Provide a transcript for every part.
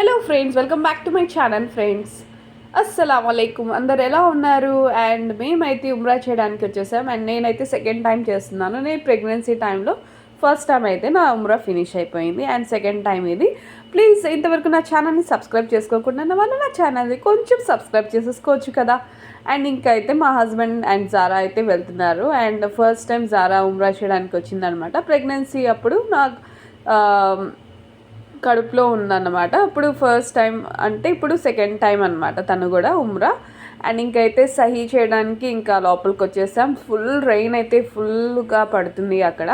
Hello friends welcome back to my channel friends అస్సలం అయికుమ్ అందరు ఎలా ఉన్నారు? అండ్ మేమైతే ఉమ్రా చేయడానికి వచ్చేసాం. అండ్ నేనైతే సెకండ్ టైం చేస్తున్నాను. నేను ప్రెగ్నెన్సీ టైంలో ఫస్ట్ టైం అయితే నా ఉమ్రా ఫినిష్ అయిపోయింది. అండ్ సెకండ్ టైం ఇది. ప్లీజ్ ఇంతవరకు నా ఛానల్ని సబ్స్క్రైబ్ చేసుకోకుండా ఉన్న వాళ్ళు నా ఛానల్ని కొంచెం సబ్స్క్రైబ్ చేసేసుకోవచ్చు కదా? అండ్ ఇంకా అయితే మా హస్బెండ్ అండ్ జారా అయితే వెళ్తున్నారు. అండ్ ఫస్ట్ టైం జారా ఉమ్రా చేయడానికి వచ్చిందనమాట ప్రెగ్నెన్సీ అప్పుడు నాకు um, కడుపులో ఉందన్నమాట. అప్పుడు ఫస్ట్ టైం అంటే ఇప్పుడు సెకండ్ టైం అనమాట తను కూడా ఉమ్రా. అండ్ ఇంకైతే సహీ చేయడానికి ఇంకా లోపలికి వచ్చేసాం. ఫుల్ రెయిన్ అయితే ఫుల్గా పడుతుంది అక్కడ.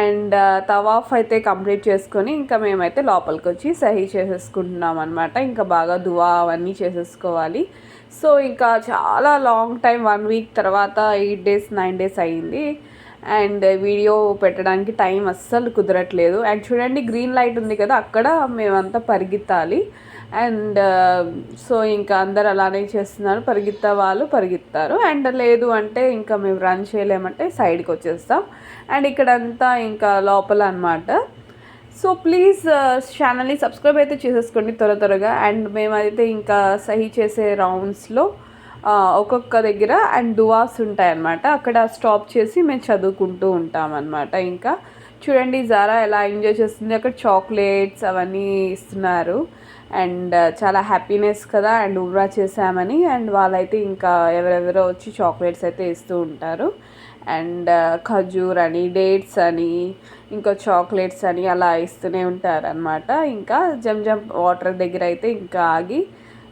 అండ్ uh, తవాఫ్ అయితే కంప్లీట్ చేసుకొని ఇంకా మేమైతే లోపలికి వచ్చి సహీ చేసేసుకుంటున్నాం అనమాట ఇంకా బాగా దువా అవన్నీ చేసేసుకోవాలి. సో ఇంకా చాలా లాంగ్ టైం వన్ వీక్ తర్వాత ఎయిట్ డేస్ నైన్ డేస్ అయ్యింది అండ్ వీడియో పెట్టడానికి టైం అస్సలు కుదరట్లేదు. అండ్ చూడండి గ్రీన్ లైట్ ఉంది కదా అక్కడ మేమంతా పరిగెత్తాలి. అండ్ uh, సో ఇంకా అందరు అలానే చేస్తున్నారు. పరిగెత్తా వాళ్ళు పరిగెత్తారు. అండ్ లేదు అంటే ఇంకా మేము రన్ చేయలేమంటే సైడ్కి వచ్చేస్తాం. అండ్ ఇక్కడంతా ఇంకా లోపల అనమాట సో ప్లీజ్ ఛానల్ని సబ్స్క్రైబ్ అయితే చేసేసుకోండి త్వర త్వరగా. అండ్ మేమైతే ఇంకా సహి చేసే రౌండ్స్లో ఒక్కొక్క దగ్గర అండ్ దువాస్ ఉంటాయన్నమాట. అక్కడ స్టాప్ చేసి మేము చదువుకుంటూ ఉంటామన్నమాట ఇంకా. చూడండి జారా ఎలా ఎంజాయ్ చేస్తుంది. అక్కడ చాక్లెట్స్ అవన్నీ ఇస్తున్నారు. అండ్ చాలా హ్యాపీనెస్ కదా అండ్ ఉబ్రా చేసామని అండ్ వాళ్ళైతే ఇంకా ఎవరెవరో వచ్చి చాక్లెట్స్ అయితే ఇస్తూ ఉంటారు. అండ్ ఖజూర్ అని డేట్స్ అని ఇంకా చాక్లెట్స్ అని అలా ఇస్తూనే ఉంటారు అనమాట ఇంకా జమ్ జమ్ వాటర్ దగ్గర అయితే ఇంకా ఆగి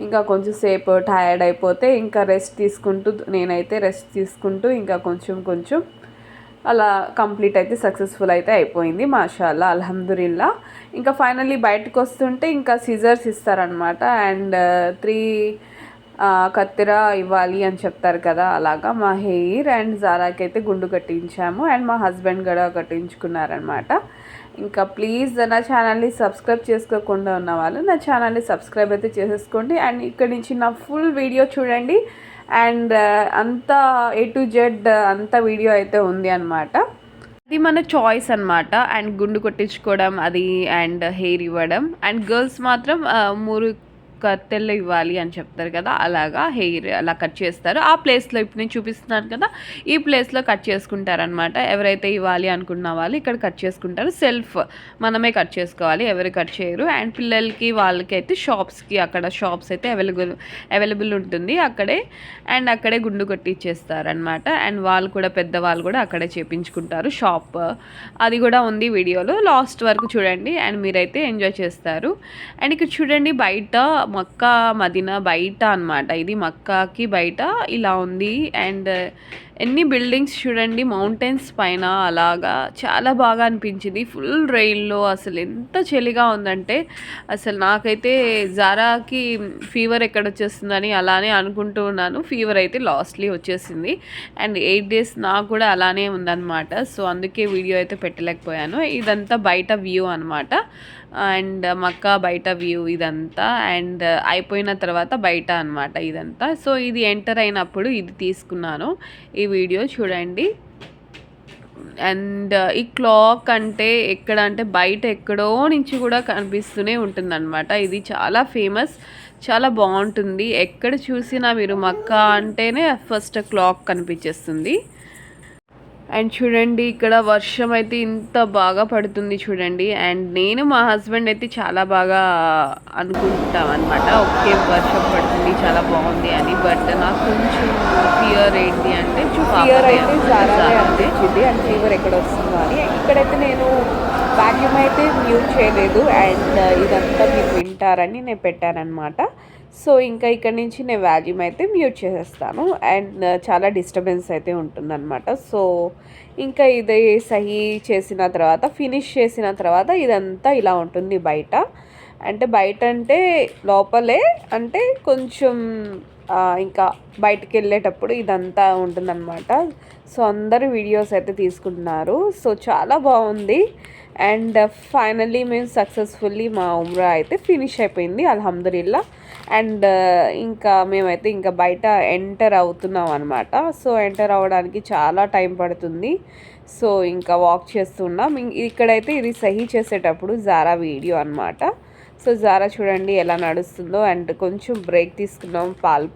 ఇంకా కొంచెం సేపు టయర్డ్ అయిపోతే ఇంకా రెస్ట్ తీసుకుంటూ నేనైతే రెస్ట్ తీసుకుంటూ ఇంకా కొంచెం కొంచెం అలా కంప్లీట్ అయితే సక్సెస్ఫుల్ అయితే అయిపోయింది మాషాల్లా అల్హమ్దుల్లా ఇంకా ఫైనల్లీ బయటకు వస్తుంటే ఇంకా సిజర్స్ ఇస్తారనమాట అండ్ త్రీ కత్తెర ఇవ్వాలి అని చెప్తారు కదా అలాగా మా హెయిర్ అండ్ జారాకి అయితే గుండు కట్టించాము అండ్ మా హస్బెండ్ కూడా కట్టించుకున్నారనమాట ఇంకా ప్లీజ్ నా ఛానల్ని సబ్స్క్రైబ్ చేసుకోకుండా ఉన్న వాళ్ళు నా ఛానల్ని సబ్స్క్రైబ్ అయితే చేసేసుకోండి. అండ్ ఇక్కడ నుంచి నా ఫుల్ వీడియో చూడండి. అండ్ అంతా ఏ టు జెడ్ అంత వీడియో అయితే ఉంది అనమాట అది మన చాయిస్ అన్నమాట. అండ్ గుండు కొట్టించుకోవడం అది అండ్ హెయిర్ ఇవ్వడం. అండ్ గర్ల్స్ మాత్రం మూరు ఒక తెల్ల ఇవ్వాలి అని చెప్తారు కదా అలాగా హెయిర్ అలా కట్ చేస్తారు. ఆ ప్లేస్లో ఇప్పుడు నేను చూపిస్తున్నాను కదా ఈ ప్లేస్లో కట్ చేసుకుంటారనమాట ఎవరైతే ఇవ్వాలి అనుకున్న వాళ్ళు ఇక్కడ కట్ చేసుకుంటారు. సెల్ఫ్ మనమే కట్ చేసుకోవాలి ఎవరు కట్ చేయరు. అండ్ పిల్లలకి వాళ్ళకి అయితే షాప్స్కి అక్కడ షాప్స్ అయితే అవైలబుల్ అవైలబుల్ ఉంటుంది అక్కడే. అండ్ అక్కడే గుండు కొట్టిచ్చేస్తారనమాట అండ్ వాళ్ళు కూడా పెద్దవాళ్ళు కూడా అక్కడే చేపించుకుంటారు షాప్ అది కూడా ఉంది వీడియోలో. లాస్ట్ వరకు చూడండి. అండ్ మీరైతే ఎంజాయ్ చేస్తారు. అండ్ ఇక్కడ చూడండి బయట మక్కా మదీనా బయట అనమాట ఇది మక్కాకి బయట ఇలా ఉంది. అండ్ ఎన్ని బిల్డింగ్స్ చూడండి మౌంటైన్స్ పైన అలాగా చాలా బాగా అనిపించింది. ఫుల్ రైల్లో అసలు ఎంత చలిగా ఉందంటే అసలు నాకైతే జారాకి ఫీవర్ ఎక్కడ వచ్చేస్తుందని అలానే అనుకుంటూ ఉన్నాను. ఫీవర్ అయితే లాస్ట్లీ వచ్చేసింది. అండ్ ఎయిట్ డేస్ నాకు కూడా అలానే ఉందన్నమాట. సో అందుకే వీడియో అయితే పెట్టలేకపోయాను. ఇదంతా బయట వ్యూ అనమాట అండ్ మక్క బయట వ్యూ ఇదంతా అండ్ అయిపోయిన తర్వాత బయట అనమాట ఇదంతా. సో ఇది ఎంటర్ అయినప్పుడు ఇది తీసుకున్నాను. ఈ వీడియో చూడండి. అండ్ ఈ క్లాక్ అంటే ఎక్కడ అంటే బయట ఎక్కడో నుంచి కూడా కనిపిస్తూనే ఉంటుందన్నమాట. ఇది చాలా ఫేమస్ చాలా బాగుంటుంది. ఎక్కడ చూసినా మీరు మక్కా అంటేనే ఫస్ట్ క్లాక్ కనిపించేస్తుంది. అండ్ చూడండి ఇక్కడ వర్షం అయితే ఇంత బాగా పడుతుంది చూడండి. అండ్ నేను మా హస్బెండ్ అయితే చాలా బాగా అనుకుంటాం అనమాట ఓకే వర్షం పడుతుంది చాలా బాగుంది అని. బట్ నాకు కొంచెం ఫియర్ ఏంటి అంటే ఫియర్ అయితే. అనిపించింది. అండ్ ఫీవర్ ఎక్కడ వస్తుందో అని. ఇక్కడైతే నేను వాక్యూమ్ అయితే మ్యూట్ చేయలేదు. అండ్ ఇదంతా మీరు వింటారని నేను పెట్టానన్నమాట. సో ఇంకా ఇక్కడ నుంచి నేను వాల్యూమ్ అయితే మ్యూట్ చేసేస్తాను. అండ్ uh, చాలా డిస్టర్బెన్స్ అయితే ఉంటుందన్నమాట. సో ఇంకా ఇది సహీ చేసిన తర్వాత ఫినిష్ చేసిన తర్వాత ఇదంతా ఇలా ఉంటుంది బయట. అంటే బయట అంటే లోపలే అంటే కొంచెం ఇంకా బయటికి వెళ్ళేటప్పుడు ఇదంతా ఉంటుందన్నమాట. సో అందరు వీడియోస్ అయితే తీసుకుంటున్నారు. సో చాలా బాగుంది. అండ్ ఫైనల్లీ మేము సక్సెస్ఫుల్లీ మా ఉమ్రా అయితే ఫినిష్ అయిపోయింది అల్హమ్దుల్లా అండ్ ఇంకా మేమైతే ఇంకా బయట ఎంటర్ అవుతున్నాం అనమాట సో ఎంటర్ అవ్వడానికి చాలా టైం పడుతుంది. సో ఇంకా వాక్ చేస్తున్నాం. ఇక్కడైతే ఇది సహీ చేసేటప్పుడు జారా వీడియో అనమాట సో జారా చూడండి ఎలా నడుస్తుందో అండ్ కొంచెం బ్రేక్ తీసుకున్నాం. పాలు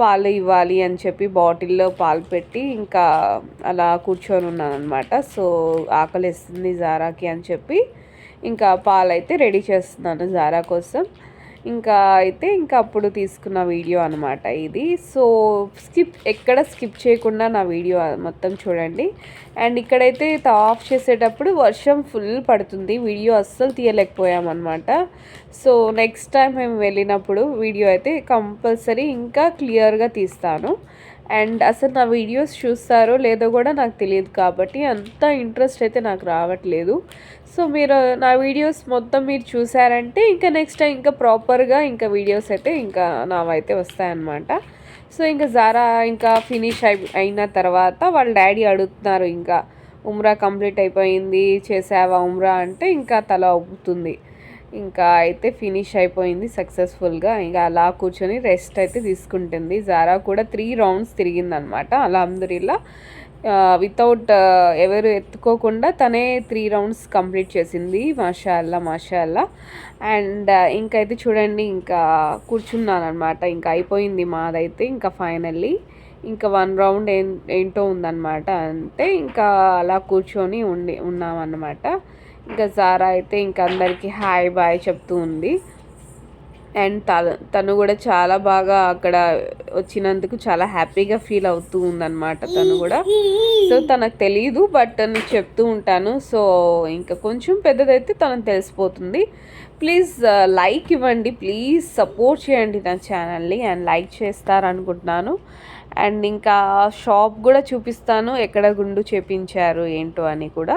పాలు ఇవ్వాలి అని చెప్పి బాటిల్లో పాలు పెట్టి ఇంకా అలా కూర్చొని ఉన్నాను అనమాట సో ఆకలిస్తుంది జారాకి అని చెప్పి. ఇంకా పాలు అయితే రెడీ చేస్తున్నాను జారా కోసం. ఇంకా అయితే ఇంకా అప్పుడు తీసుకున్న వీడియో అనమాట ఇది. సో స్కిప్ ఎక్కడ స్కిప్ చేయకుండా నా వీడియో మొత్తం చూడండి. అండ్ ఇక్కడైతే ఆఫ్ చేసేటప్పుడు వర్షం ఫుల్ పడుతుంది. వీడియో అస్సలు తీయలేకపోయామన్నమాట సో నెక్స్ట్ టైం మేము వెళ్ళినప్పుడు వీడియో అయితే కంపల్సరీ ఇంకా క్లియర్గా తీస్తాను. అండ్ అసలు నా వీడియోస్ చూస్తారో లేదో కూడా నాకు తెలియదు కాబట్టి అంత ఇంట్రెస్ట్ అయితే నాకు రావట్లేదు. సో మీరు నా వీడియోస్ మొత్తం మీరు చూసారంటే ఇంకా నెక్స్ట్ టైం ఇంకా ప్రాపర్గా ఇంకా వీడియోస్ అయితే ఇంకా నావైతే వస్తాయన్నమాట. సో ఇంకా జారా ఇంకా ఫినిష్ అయి అయిన తర్వాత వాళ్ళ డాడీ అడుగుతున్నారు ఇంకా ఉమ్రా కంప్లీట్ అయిపోయింది చేసావా ఉమ్రా? అంటే ఇంకా తల అవుతుంది ఇంకా అయితే ఫినిష్ అయిపోయింది సక్సెస్ఫుల్గా ఇంకా అలా కూర్చొని రెస్ట్ అయితే తీసుకుంటుంది. జారా కూడా త్రీ రౌండ్స్ తిరిగిందనమాట. అల్హమ్దుల్లా వితౌట్ ఎవరు ఎత్తుకోకుండా తనే త్రీ రౌండ్స్ కంప్లీట్ చేసింది. మాషాల్లా మాషాల్లా. అండ్ ఇంకైతే చూడండి ఇంకా కూర్చున్నానమాట అనమాట ఇంకా అయిపోయింది మాదైతే ఇంకా ఫైనల్లీ ఇంకా వన్ రౌండ్ ఏం ఏంటో ఉందన్నమాట అంటే ఇంకా అలా కూర్చొని ఉండి ఉన్నామన్నమాట ఇంకా జారా అయితే ఇంకా అందరికీ హాయ్ బాయ్ చెప్తూ ఉంది. అండ్ తను తను కూడా చాలా బాగా అక్కడ వచ్చినందుకు చాలా హ్యాపీగా ఫీల్ అవుతూ ఉందన్నమాట తను కూడా. సో తనకు తెలియదు బట్ నేను చెప్తూ ఉంటాను. సో ఇంకా కొంచెం పెద్దదైతే తనకు తెలిసిపోతుంది. ప్లీజ్ లైక్ ఇవ్వండి. ప్లీజ్ సపోర్ట్ చేయండి నా ఛానల్ని అండ్ లైక్ చేస్తారనుకుంటున్నాను. అండ్ ఇంకా షాప్ కూడా చూపిస్తాను ఎక్కడ గుండు చేపించారు ఏంటో అని కూడా.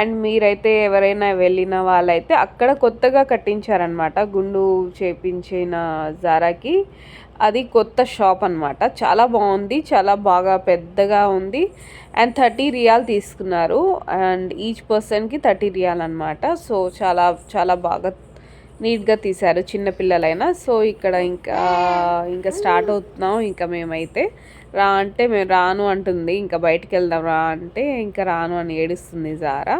అండ్ మీరైతే ఎవరైనా వెళ్ళిన వాళ్ళైతే అక్కడ కొత్తగా కట్టించారనమాట గుండు చేపించిన జారాకి. అది కొత్త షాప్ అనమాట చాలా బాగుంది చాలా బాగా పెద్దగా ఉంది. అండ్ థర్టీ రియాల్ తీసుకున్నారు. అండ్ ఈచ్ పర్సన్కి థర్టీ రియాల్ అనమాట సో చాలా చాలా బాగా నీట్గా తీశారు చిన్నపిల్లలైనా సో ఇక్కడ ఇంకా ఇంకా స్టార్ట్ అవుతున్నాం ఇంకా మేమైతే. రా అంటే మేము రాను అంటుంది. ఇంకా బయటికి వెళ్దాం రా అంటే ఇంకా రాను అని ఏడుస్తుంది జారా.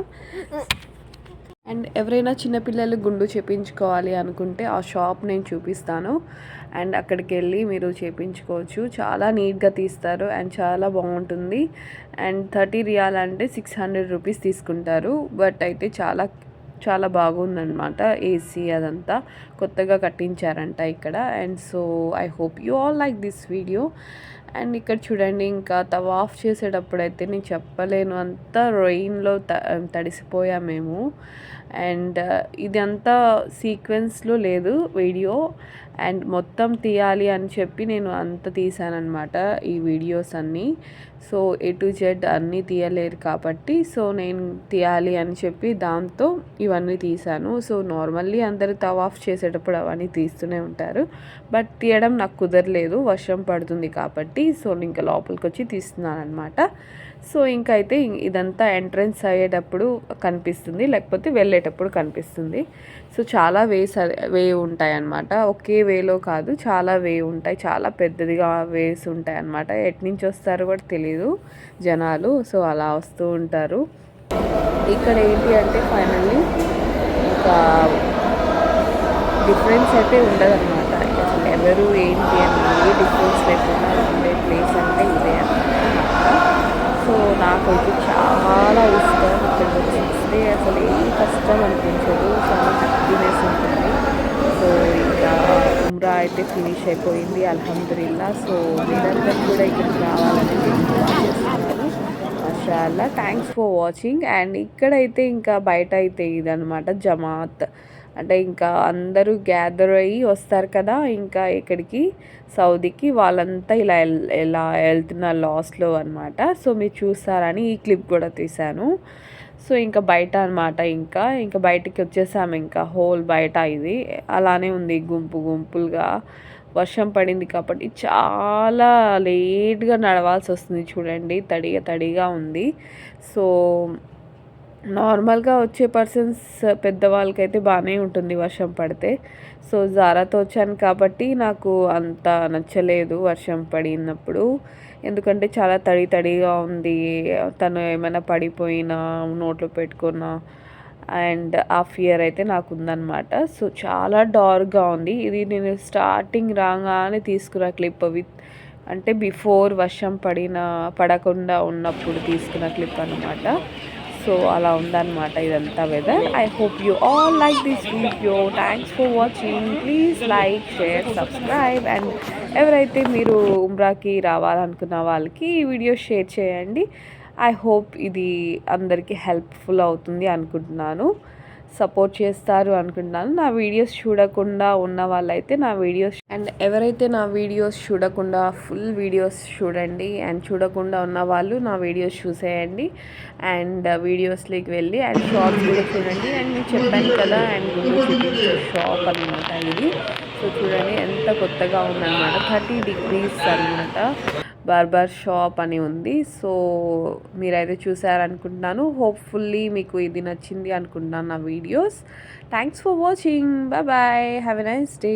అండ్ ఎవరైనా చిన్నపిల్లలు గుండు చేపించుకోవాలి అనుకుంటే ఆ షాప్ నేను చూపిస్తాను. అండ్ అక్కడికి వెళ్ళి మీరు చేపించుకోవచ్చు. చాలా నీట్గా తీస్తారు అండ్ చాలా బాగుంటుంది. అండ్ థర్టీ రియాల్ అంటే సిక్స్ హండ్రెడ్ రూపీస్ తీసుకుంటారు. బట్ అయితే చాలా చాలా బాగుందన్నమాట ఏసీ అదంతా కొత్తగా కట్టించారంట ఇక్కడ. And so I hope you all like this video and ఇక్కడ చూడండి ఇంకా తవాఫ్ చేసేటప్పుడు అయితే నేను చెప్పలేను. అంతా రొయిన్లో త తడిసిపోయా మేము. అండ్ uh, ఇదంతా సీక్వెన్స్లో లేదు వీడియో అండ్ మొత్తం తీయాలి అని చెప్పి నేను అంత తీసానమాట ఈ వీడియోస్ అన్నీ. సో ఏ టు జెడ్ అన్నీ తీయలేదు కాబట్టి సో నేను తీయాలి అని చెప్పి దాంతో ఇవన్నీ తీసాను. సో నార్మల్లీ అందరూ తవ్ ఆఫ్ చేసేటప్పుడు అవన్నీ తీస్తూనే ఉంటారు. బట్ తీయడం నాకు కుదరలేదు వర్షం పడుతుంది కాబట్టి సో ఇంకా లోపలికి వచ్చి తీస్తున్నాను అనమాట సో ఇంకా అయితే ఇదంతా ఎంట్రన్స్ అయ్యేటప్పుడు కనిపిస్తుంది. లేకపోతే వెళ్ళేటప్పుడు కనిపిస్తుంది. సో చాలా వేస్ వే ఉంటాయి అన్నమాట ఒకే వేలో కాదు చాలా వే ఉంటాయి. చాలా పెద్దదిగా వేస్ ఉంటాయి అన్నమాట ఎటు నుంచి కూడా తెలియదు జనాలు. సో అలా వస్తూ ఉంటారు. ఇక్కడ ఏంటి అంటే ఫైనల్లీ ఇంకా డిఫరెన్స్ అయితే ఉండదన్నమాట. ఎవరు ఏంటి అని డిఫరెన్స్ లేకుండా ఉండే ప్లేస్ అంటే ఇదే అన్నమాట సో నాకైతే చాలా ఇష్టం. ఇక్కడికి వచ్చి అసలు ఏం కష్టం అనిపించదు. చాలా హ్యాపీనెస్ ఉంటుంది. సో ఇంకా ఉమ్రా అయితే ఫినిష్ అయిపోయింది అల్హమ్దుల్లా సో మీరందరూ కూడా ఇక్కడికి రావాలని చాలా థ్యాంక్స్ ఫర్ వాచింగ్ అండ్ ఇక్కడైతే ఇంకా బయట అయితే ఇదనమాట జమాత్. అంటే ఇంకా అందరూ గ్యాదర్ అయ్యి వస్తారు కదా ఇంకా ఇక్కడికి సౌదీకి వాళ్ళంతా ఇలా ఇలా వెళ్తున్నారు లాస్లో అనమాట సో మీరు చూస్తారని ఈ క్లిప్ కూడా తీశాను. సో ఇంకా బయట అనమాట ఇంకా. ఇంకా బయటికి వచ్చేసాము ఇంకా హోల్ బయట ఇది. అలానే ఉంది గుంపు గుంపులుగా. వర్షం పడింది కాబట్టి చాలా లేట్గా నడవాల్సి వస్తుంది చూడండి తడిగా తడిగా ఉంది. సో నార్మల్గా వచ్చే పర్సన్స్ uh, పెద్దవాళ్ళకైతే బాగానే ఉంటుంది వర్షం పడితే. సో జారాతో వచ్చాను కాబట్టి నాకు అంత నచ్చలేదు వర్షం పడినప్పుడు. ఎందుకంటే చాలా తడి తడిగా ఉంది. తను ఏమైనా పడిపోయినా నోట్లో పెట్టుకున్నా అండ్ ఆ ఫియర్ అయితే నాకు ఉందన్నమాట సో చాలా డార్క్గా ఉంది. ఇది నేను స్టార్టింగ్ రాగానే తీసుకున్న క్లిప్ విత్ అంటే బిఫోర్ వర్షం పడిన పడకుండా ఉన్నప్పుడు తీసుకున్న క్లిప్ అనమాట సో అలా ఉందన్నమాట ఇదంతా weather I hope you all like this video thanks for watching please like share subscribe and ఎవరైతే మీరు ఉమ్రాకి రావాలనుకున్న వాళ్ళకి ఈ వీడియో షేర్ చేయండి. ఐ హోప్ ఇది అందరికీ హెల్ప్ఫుల్ అవుతుంది అనుకుంటున్నాను. సపోర్ట్ చేస్తారు అనుకుంటున్నాను. నా వీడియోస్ చూడకుండా ఉన్న వాళ్ళైతే నా వీడియోస్ అండ్ ఎవరైతే నా వీడియోస్ చూడకుండా ఫుల్ వీడియోస్ చూడండి అండ్ చూడకుండా ఉన్న వాళ్ళు నా వీడియోస్ చూసేయండి అండ్ వీడియోస్లోకి వెళ్ళి అండ్ షాప్స్ కూడా చూడండి. అండ్ నేను చెప్పాను కదా అండ్ షాప్ అనమాట ఇది. సో చూడండి ఎంత కొత్తగా ఉందన్నమాట. థర్టీ డిగ్రీస్ అనమాట బార్బర్ షాప్ అని ఉంది. సో మీరైతే చూసారనుకుంటున్నాను. హోప్ఫుల్లీ మీకు ఇది నచ్చింది అనుకుంటున్నాను నా videos thanks for watching bye bye have a nice day